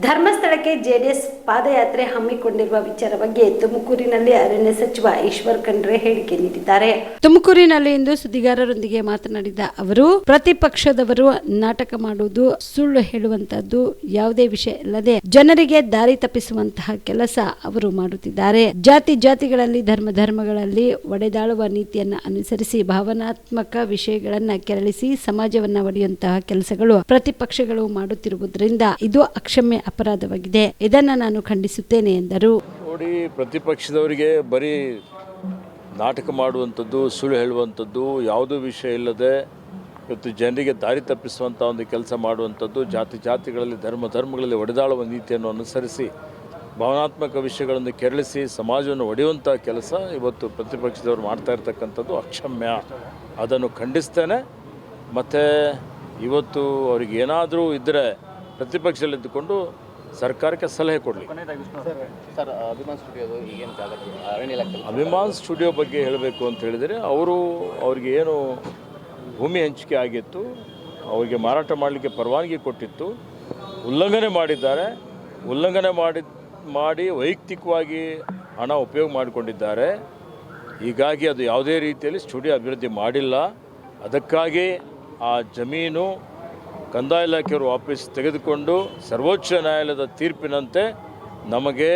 ಧರ್ಮಸ್ಥಳಕ್ಕೆ ಜೆಡಿಎಸ್ ಪಾದಯಾತ್ರೆ ಹಮ್ಮಿಕೊಂಡಿರುವ ವಿಚಾರ ಬಗ್ಗೆ ತುಮಕೂರಿನಲ್ಲಿ ಅರಣ್ಯ ಸಚಿವ ಈಶ್ವರ್ ಖಂಡ್ರೆ ಹೇಳಿಕೆ ನೀಡಿದ್ದಾರೆ. ತುಮಕೂರಿನಲ್ಲಿ ಇಂದು ಸುದ್ದಿಗಾರರೊಂದಿಗೆ ಮಾತನಾಡಿದ ಅವರು, ಪ್ರತಿಪಕ್ಷದವರು ನಾಟಕ ಮಾಡುವುದು ಸುಳ್ಳು ಹೇಳುವಂತದ್ದು ಯಾವುದೇ ವಿಷಯ ಇಲ್ಲದೆ ಜನರಿಗೆ ದಾರಿ ತಪ್ಪಿಸುವಂತಹ ಕೆಲಸ ಅವರು ಮಾಡುತ್ತಿದ್ದಾರೆ. ಜಾತಿ ಜಾತಿಗಳಲ್ಲಿ, ಧರ್ಮ ಧರ್ಮಗಳಲ್ಲಿ ಒಡೆದಾಳುವ ನೀತಿಯನ್ನ ಅನುಸರಿಸಿ ಭಾವನಾತ್ಮಕ ವಿಷಯಗಳನ್ನ ಕೆರಳಿಸಿ ಸಮಾಜವನ್ನ ಒಡೆಯುವಂತಹ ಕೆಲಸಗಳು ಪ್ರತಿಪಕ್ಷಗಳು ಮಾಡುತ್ತಿರುವುದರಿಂದ ಇದು ಅಕ್ಷಮ್ಯ ಅಪರಾಧವಾಗಿದೆ. ಇದನ್ನು ನಾನು ಖಂಡಿಸುತ್ತೇನೆ ಎಂದರು. ನೋಡಿ, ಪ್ರತಿಪಕ್ಷದವರಿಗೆ ಬರೀ ನಾಟಕ ಮಾಡುವಂಥದ್ದು, ಸುಳ್ಳು ಹೇಳುವಂಥದ್ದು ಯಾವುದೂ ವಿಷಯ ಇಲ್ಲದೆ ಇವತ್ತು ಜನರಿಗೆ ದಾರಿ ತಪ್ಪಿಸುವಂಥ ಒಂದು ಕೆಲಸ ಮಾಡುವಂಥದ್ದು, ಜಾತಿ ಜಾತಿಗಳಲ್ಲಿ, ಧರ್ಮ ಧರ್ಮಗಳಲ್ಲಿ ಒಡೆದಾಳುವ ನೀತಿಯನ್ನು ಅನುಸರಿಸಿ, ಭಾವನಾತ್ಮಕ ವಿಷಯಗಳನ್ನು ಕೆರಳಿಸಿ, ಸಮಾಜವನ್ನು ಒಡೆಯುವಂಥ ಕೆಲಸ ಇವತ್ತು ಪ್ರತಿಪಕ್ಷದವರು ಮಾಡ್ತಾ ಇರ್ತಕ್ಕಂಥದ್ದು ಅಕ್ಷಮ್ಯ. ಅದನ್ನು ಖಂಡಿಸ್ತೇನೆ. ಮತ್ತು ಇವತ್ತು ಅವ್ರಿಗೆ ಏನಾದರೂ ಇದ್ದರೆ ಪ್ರತಿಪಕ್ಷದಲ್ಲಿದ್ದುಕೊಂಡು ಸರ್ಕಾರಕ್ಕೆ ಸಲಹೆ ಕೊಡಲಿ. ಸರ್ ಅಭಿಮಾನ್ ಸ್ಟುಡಿಯೋದು ಈಗೇನು ಜಾಗ ಅರಣ್ಯ ಇಲಾಖೆ ಅಭಿಮಾನ್ ಸ್ಟುಡಿಯೋ ಬಗ್ಗೆ ಹೇಳಬೇಕು ಅಂತ ಹೇಳಿದರೆ ಅವರು ಅವ್ರಿಗೆ ಏನು ಭೂಮಿ ಹಂಚಿಕೆ ಆಗಿತ್ತು ಅವರಿಗೆ ಮಾರಾಟ ಮಾಡಲಿಕ್ಕೆ ಪರವಾನಗಿ ಕೊಟ್ಟಿತ್ತು ಉಲ್ಲಂಘನೆ ಮಾಡಿದ್ದಾರೆ ಉಲ್ಲಂಘನೆ ಮಾಡಿ ಮಾಡಿ ವೈಯಕ್ತಿಕವಾಗಿ ಹಣ ಉಪಯೋಗ ಮಾಡಿಕೊಂಡಿದ್ದಾರೆ. ಹೀಗಾಗಿ ಅದು ಯಾವುದೇ ರೀತಿಯಲ್ಲಿ ಸ್ಟುಡಿಯೋ ಅಭಿವೃದ್ಧಿ ಮಾಡಿಲ್ಲ. ಅದಕ್ಕಾಗಿ ಆ ಜಮೀನು ಕಂದಾಯ ಇಲಾಖೆಯವರು ವಾಪಸ್ ತೆಗೆದುಕೊಂಡು ಸರ್ವೋಚ್ಚ ನ್ಯಾಯಾಲಯದ ತೀರ್ಪಿನಂತೆ ನಮಗೆ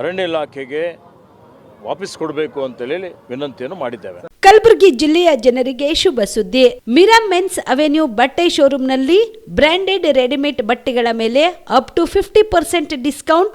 ಅರಣ್ಯ ಇಲಾಖೆಗೆ ವಾಪಸ್ ಕೊಡಬೇಕು ಅಂತ ಹೇಳಿ ವಿನಂತಿಯನ್ನು ಮಾಡಿದ್ದೇವೆ. ಕಲಬುರಗಿ ಜಿಲ್ಲೆಯ ಜನರಿಗೆ ಶುಭ ಸುದ್ದಿ. ಮಿರಾ ಮೆನ್ಸ್ ಅವೆನ್ಯೂ ಬಟ್ಟೆ ಶೋರೂಮ್ನಲ್ಲಿ ಬ್ರಾಂಡೆಡ್ ರೆಡಿಮೇಡ್ ಬಟ್ಟೆಗಳ ಮೇಲೆ up to fifty percent discount